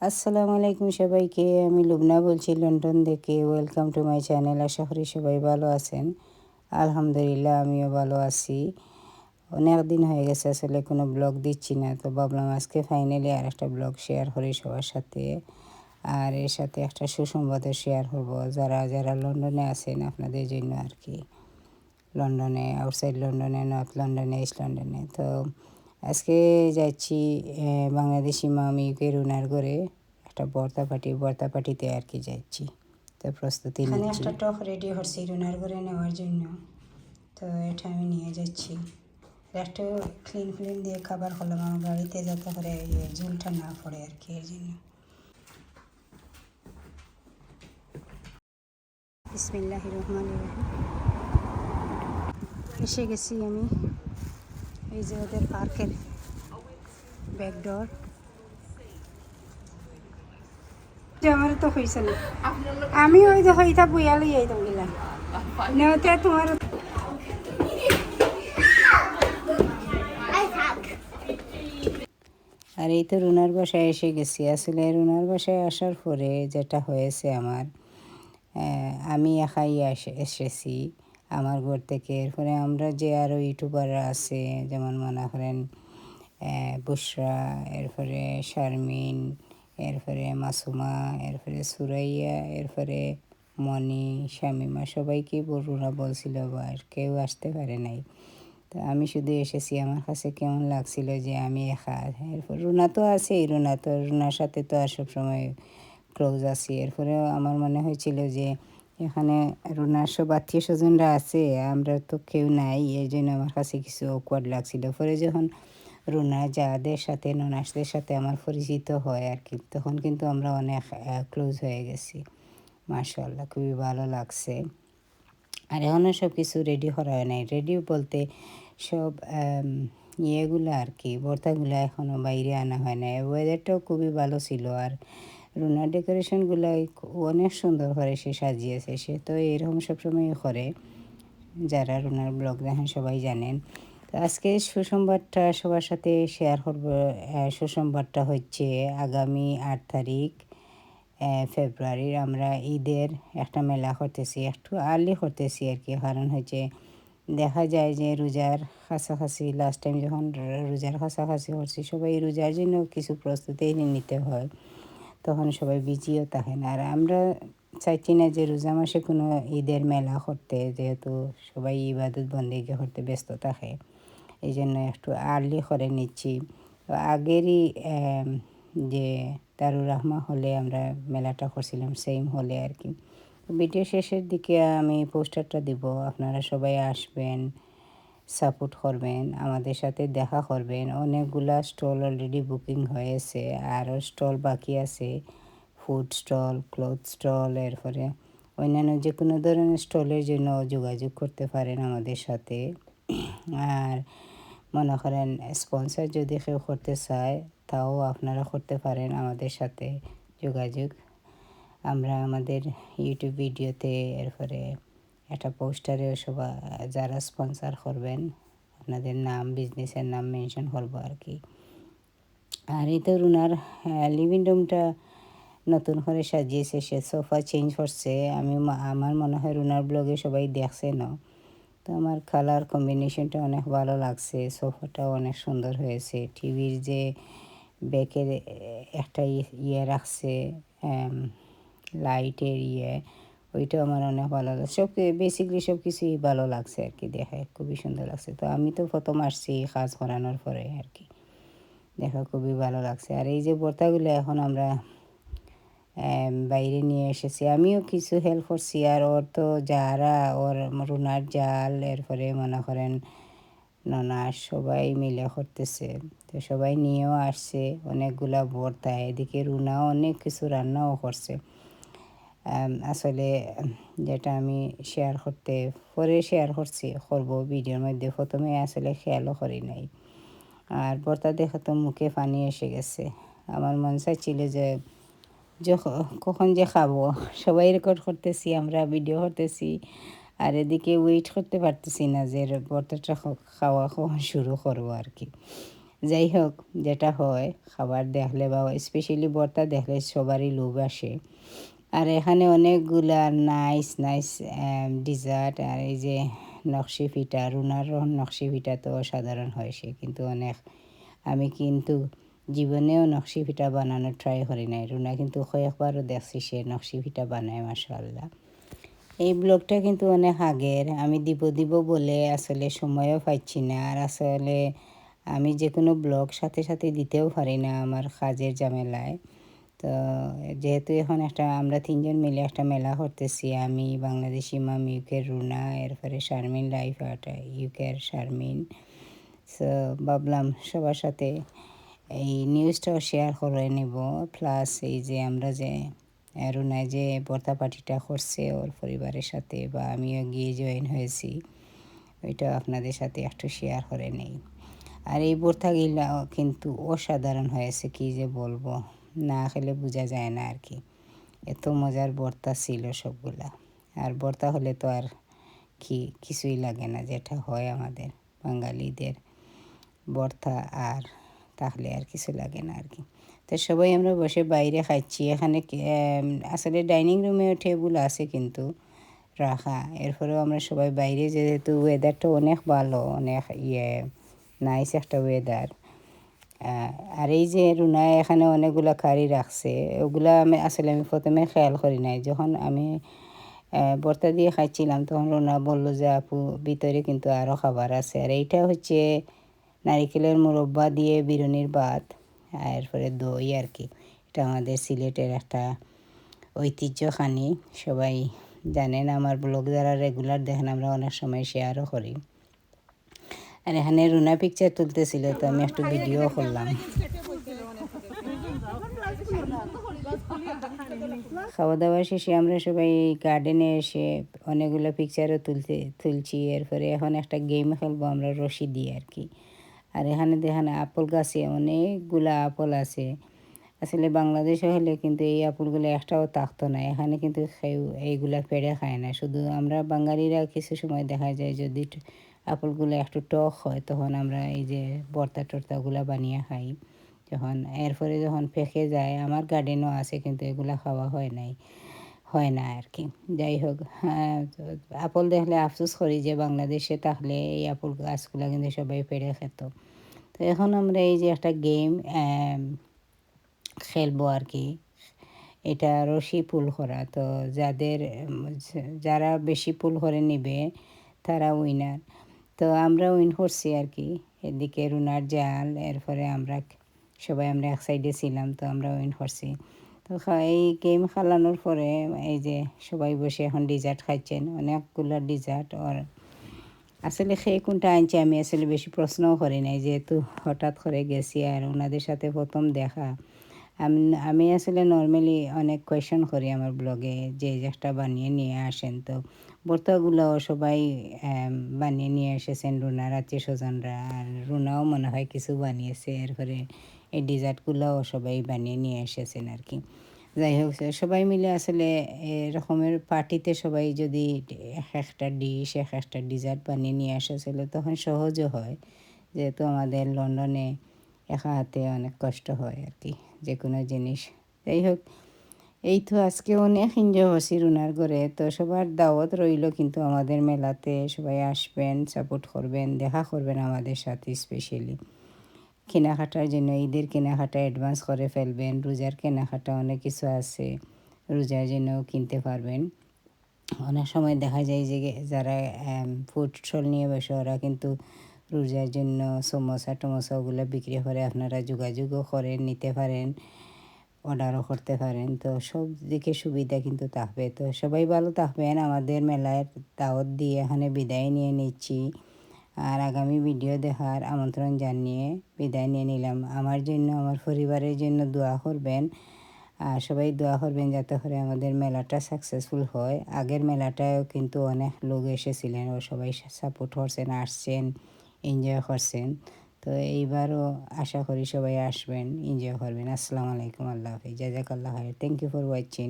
আসসালামু আলাইকুম সবাইকে, আমি লুবনা বলছি লন্ডন থেকে। ওয়েলকাম টু মাই চ্যানেল আশা করি সবাই ভালো আছেন। আলহামদুলিল্লাহ, আমিও ভালো আছি। অনেক দিন হয়ে গেছে, আসলে কোনো ব্লগ দিচ্ছি না, তো ভাবলাম আজকে ফাইনালি আর একটা ব্লগ শেয়ার করি সবার সাথে। আর এর সাথে একটা সুসংবাদও শেয়ার করব। যারা যারা লন্ডনে আছেন, আপনাদের জন্য আর কি। লন্ডনে আউটসাইড লন্ডনে নর্থ লন্ডনে ইস্ট লন্ডনে, তো আজকে যাচ্ছি বাংলাদেশি মামি ইউকে রুনার করে একটা বর্তা পার্টি বর্তা পার্টিতে আর কি যাচ্ছি। তো প্রস্তুতি এখানে একটা টক রেডি করছি রুনার করে নেওয়ার জন্য। তো এটা আমি নিয়ে যাচ্ছি। একটু ক্লিন ফ্লিন দিয়ে খাবার হলাম আমার গাড়িতে যাতে করে ঝুলটা না পড়ে আর কি এর জন্য। বিসমিল্লাহ রহমান এসে গেছি আমি। এই যে ওদের পার্কের ব্যাকডোর আমার তো হয়েছে না। আমি ওই যে হইতা বইয়া লই আইতাম নেওতে তোমার আর এই তো রুনার বাসায় এসে গেছি। আসলে রুনার বাসায় আসার পরে যেটা হয়েছে আমার আমি একাই এসেছি। আমার ঘর থেকে। এরপরে আমরা যে আরও ইউটিউবাররা আছে, যেমন মনে করেন বুসরা এরপরে শারমিন, এরপরে মাসুমা, এরপরে সুরাইয়া, এরপরে মনি শামিমা সবাইকে বরুণা বলছিল আর কেউ আসতে পারে নাই। তো আমি শুধু এসেছি, আমার কাছে কেমন লাগছিল যে আমি একা। এরপর রুনা তো আছেই, রুনা তো, রুনার সাথে তো আর সবসময় ক্লোজ আছি। এরপরে আমার মনে হয়েছিল যে এখানে রুনার সব আত্মীয় স্বজনরা আছে, আমরা তো কেউ নাই, এই জন্য আমার কাছে কিছু অকওয়ার্ড লাগছিল। পরে যখন রুনা যাদের সাথে, ননাসদের সাথে আমার পরিচিত হয় আর কি, তখন কিন্তু আমরা অনেক ক্লোজ হয়ে গেছি। মার্শাল্লাহ খুবই ভালো লাগছে। আর এখনও সব কিছু রেডি করা হয় নাই। রেডি বলতে সব ইয়েগুলো আর কি, ভর্তাগুলো এখনও বাইরে আনা হয় না ওয়েদারটাও খুবই ভালো ছিল আর রুনার ডেকোরেশনগুলো অনেক সুন্দর করে সে সাজিয়েছে, সে তো এরকম সবসময় করে, যারা রুনার ব্লগ দেখেন সবাই জানেন। তো আজকে সুসংবাদটা সবার সাথে শেয়ার করব সুসংবাদটা হচ্ছে আগামী আট তারিখ ফেব্রুয়ারির আমরা ঈদের একটা মেলা করতেছি, একটু আর্লি করতেছি আর কি। কারণ হচ্ছে দেখা যায় যে রোজার কাছাকাছি লাস্ট টাইম যখন রোজার কাছাকাছি করছি, সবাই রোজার জন্য কিছু প্রস্তুতি নিতে হয়। তখন সবাই বিজিও থাকে না আর আমরা চাইছি না যে রোজা মাসে কোনো ঈদের মেলা করতে, যেহেতু সবাই ইবাদত বন্দিকে করতে ব্যস্ত থাকে। এই জন্য একটু আর্লি করে নিচ্ছি। আগেরই যে দারুর রহমা হলে আমরা মেলাটা করছিলাম সেম হলে আর কি। ভিডিও শেষের দিকে আমি পোস্টারটা দিব। আপনারা সবাই আসবেন। সাপোর্ট করবেন, আমাদের সাথে দেখা করবেন। অনেকগুলা স্টল অলরেডি বুকিং হয়েছে আরও স্টল বাকি আছে ফুড স্টল ক্লথ স্টল এরপরে অন্যান্য যে কোনো ধরনের স্টলের জন্য যোগাযোগ করতে পারেন আমাদের সাথে। আর মনে করেন স্পন্সার যদি কেউ করতে চায়, তাও আপনারা করতে পারেন আমাদের সাথে যোগাযোগ। আমরা আমাদের ইউটিউব ভিডিওতে এরপরে একটা পোস্টারে সবাই যারা স্পন্সার করবেন, আপনাদের নাম বিজনেসের নাম মেনশন করব আর কি। আর এই তো রুনার লিভিং রুমটা নতুন করে সাজিয়েছে, সে সোফা চেঞ্জ করছে। আমি আমার মনে হয় রুনার ব্লগে সবাই দেখছে না। তো আমার কালার কম্বিনেশনটা অনেক ভালো লাগছে সোফাটাও অনেক সুন্দর হয়েছে। টিভির যে ব্যাকের একটা ইয়ে রাখছে লাইটের ইয়ে। ওইটাও আমার অনেক ভালো লাগছে সব বেসিকলি সব কিছুই ভালো লাগছে আর কি দেখে খুবই সুন্দর লাগছে। তো আমি তো প্রথম আসছি কাজ করানোর পরে আর কি। দেখা, খুবই ভালো লাগছে। আর এই যে বর্তাগুলো এখন আমরা বাইরে নিয়ে এসেছি। আমিও কিছু হেল্প করছি। আর ওর তো যারা, ওর রুনার জাল, এরপরে মনে করেন ননাস সবাই মিলে করতেছে। তো সবাই নিয়েও আসছে, অনেকগুলা ভর্তা এদিকে রুনাও অনেক কিছু রান্নাও করছে। আসলে যেটা আমি শেয়ার করতে, পরে শেয়ার করছি, করব ভিডিওর মধ্যে। প্রথমে আসলে খেয়ালও করি নাই। আর ভর্তা দেখে তো মুখে পানি এসে গেছে। আমার মন চাইছিল যে কখন যে খাব? সবাই রেকর্ড করতেছি, আমরা ভিডিও করতেছি। আর এদিকে ওয়েট করতে পারতেছি না যে, বর্তাটা খাওয়া কখন শুরু করব আর কি। যাই হোক, যেটা হয়, খাবার দেখলে বা স্পেশালি বর্তা দেখলে সবারই লোভ আসে। আর এখানে অনেকগুলা নাইস নাইস ডিজার্ট আর এই যে নকশি পিঠা, রুনার নকশি পিঠা তো অসাধারণ হয় সে, কিন্তু অনেক আমি কিন্তু জীবনেও নকশি পিঠা বানানো ট্রাই করি নাই। রুনা কিন্তু কয়েকবারও দেখছি সে নকশি পিঠা বানায় মাসাল্লাহ এই ব্লগটা কিন্তু অনেক আগের, আমি দিব দিব বলে আসলে সময়ও পাচ্ছি না। আর আসলে আমি যে কোনো ব্লগ সাথে সাথে দিতেও পারি না আমার কাজের ঝামেলায়। তো যেহেতু এখন একটা, আমরা তিনজন মিলে একটা মেলা করতেছি, আমি, বাংলাদেশি মাম ইউকের রুনা, এরপরে শারমিন, লাইফ আর্ট, ইউকের শারমিন। সো ভাবলাম সবার সাথে এই নিউজটাও শেয়ার করে নেব। প্লাস এই যে আমরা যে, রুনায় যে বর্তা পার্টিটা করছে ওর পরিবারের সাথে বা আমিও গিয়ে জয়েন হয়েছি ওইটা আপনাদের সাথে একটু শেয়ার করে নেই। আর এই বর্তাগুলা কিন্তু অসাধারণ হয়েছে, কি যে বলব। না খেলে বোঝা যায় না আর কি। এত মজার বর্তা ছিল সবগুলা। আর বর্তা হলে তো আর কি, কিছুই লাগে না যেটা হয় আমাদের, বাঙালিদের বর্তা আর তাহলে আর কিছু লাগে না আর কি। তো সবাই আমরা বসে বাইরে খাচ্ছি। এখানে আসলে ডাইনিং রুমেও টেবিল আছে কিন্তু রাখা। এরপরেও আমরা সবাই বাইরে, যেহেতু ওয়েদারটা অনেক ভালো, অনেক ইয়ে নাইস একটা ওয়েদার আর এই যে রুনায় এখানে অনেকগুলো কারি রাখছে, ওগুলা আমি আসলে আমি প্রথমে খেয়াল করি নাই। যখন আমি বর্তা দিয়ে খাইছিলাম, তখন রুনা বলল যে, আপু, ভিতরে কিন্তু আরও খাবার আছে। আর এইটা হচ্ছে নারিকেলের মুরব্বা দিয়ে বিরনির ভাত, এরপরে দই আর কি। এটা আমাদের সিলেটের একটা ঐতিহ্যখানি। সবাই জানেন, আমার ব্লগ যারা রেগুলার দেখেন, আমরা অনেক সময় শেয়ারও করি। আর এখানে রুনা পিকচার তুলতেছিল, তো আমি একটু ভিডিও করলাম। খাওয়া দাওয়া শেষে আমরা সবাই গার্ডেনে এসে অনেকগুলো পিকচারও তুলতে, তুলছি। এরপরে এখন একটা গেম খেলব আমরা, রশি দিয়ে আর কি। আর এখানে দেখানে আপেল গাছে অনেকগুলো আপেল আছে। আসলে বাংলাদেশে হলে কিন্তু এই আপেলগুলো একটাও থাকতো না। এখানে কিন্তু এইগুলা পেড়ে খায় না। শুধু আমরা বাঙালিরা কিছু সময় দেখা যায় যদি আপেলগুলো একটু টক হয়, তখন আমরা এই যে বর্তা টর্তাগুলো বানিয়ে খাই। যখন এরপরে যখন পেকে যায়, আমার গার্ডেনও আছে কিন্তু এগুলো খাওয়া হয় নাই, হয় না আর কি যাই হোক আপেল দেখলে আফসোস করি যে বাংলাদেশে তাহলে এই আপেল গাছগুলো কিন্তু সবাই পেড়ে খেত। তো এখন আমরা এই যে একটা গেম খেলব আর কি এটা রশি পুল করা। তো যাদের, যারা বেশি পুল করে নিবে, তারা উইনার তো আমরা উইন করছি আর কি। এদিকে রুনার জাল, এরপরে আমরা সবাই আমরা এক সাইডে ছিলাম, তো আমরা উইন করছি। তো এই গেম খেলানোর পরে এই যে সবাই বসে এখন ডিজার্ট খাচ্ছেন অনেকগুলো ডিজার্ট ওর আসলে সেই কোনটা আনছে আমি আসলে বেশি প্রশ্নও করি নাই, যেহেতু হঠাৎ করে গেছি আর ওনাদের সাথে প্রথম দেখা। আমি আসলে নর্মালি অনেক কোয়েশন করি আমার ব্লগে যে একটা বানিয়ে নিয়ে আসেন তো। বর্তাগুলোও সবাই বানিয়ে নিয়ে এসেছেন, রুনার আত্মীয় স্বজনরা। আর রুনাও মনে হয় কিছু বানিয়েছে, এরপরে এই ডিজার্টগুলোও সবাই বানিয়ে নিয়ে এসেছেন আর কি যাই হোক, সবাই মিলে আসলে এরকমের পার্টিতে সবাই যদি এক একটা ডিশ এক একটা ডিজার্ট বানিয়ে নিয়ে আসেছিল তখন সহজও হয়। যেহেতু আমাদের লন্ডনে একা হাতে অনেক কষ্ট হয় আর কি যে কোনো জিনিস। যাই হোক, এই তো আজকে অনেক এনজয় হচ্ছি রুনার ঘরে। তো সবার দাওয়াত রইল কিন্তু আমাদের মেলাতে। সবাই আসবেন সাপোর্ট করবেন, দেখা করবেন আমাদের সাথে স্পেশালি কেনাকাটার জন্য, ঈদের কেনাকাটা অ্যাডভান্স করে ফেলবেন। রোজার কেনাকাটা অনেক কিছু আছে, রোজার জন্যও কিনতে পারবেন। অনেক সময় দেখা যায় যে যারা ফুড স্টল নিয়ে বসে, ওরা কিন্তু রোজার জন্য সমোসা টমোসা ওগুলো বিক্রি করে আপনারা যোগাযোগও করেন, নিতে পারেন অর্ডারও করতে পারেন। তো সব দিকে সুবিধা কিন্তু থাকবে। তো সবাই ভালো থাকবেন। আমাদের মেলায় দাওয়াত দিয়ে এখানে বিদায় নিয়ে নিচ্ছি। আর আগামী ভিডিও দেখার আমন্ত্রণ জানিয়ে বিদায় নিয়ে নিলাম। আমার জন্য, আমার পরিবারের জন্য দোয়া করবেন। আর সবাই দোয়া করবেন যাতে করে আমাদের মেলাটা সাকসেসফুল হয়। আগের মেলাটাও কিন্তু অনেক লোক এসেছিলেন ও সবাই সাপোর্ট করছেন, আসছেন। এনজয় করছেন। তো এইবারও আশা করি সবাই আসবেন। এনজয় করবেন। আসসালামু আলাইকুম, আল্লাহ হাফিজ। জাজাক আল্লাহ থ্যাংক ইউ ফর ওয়াচিং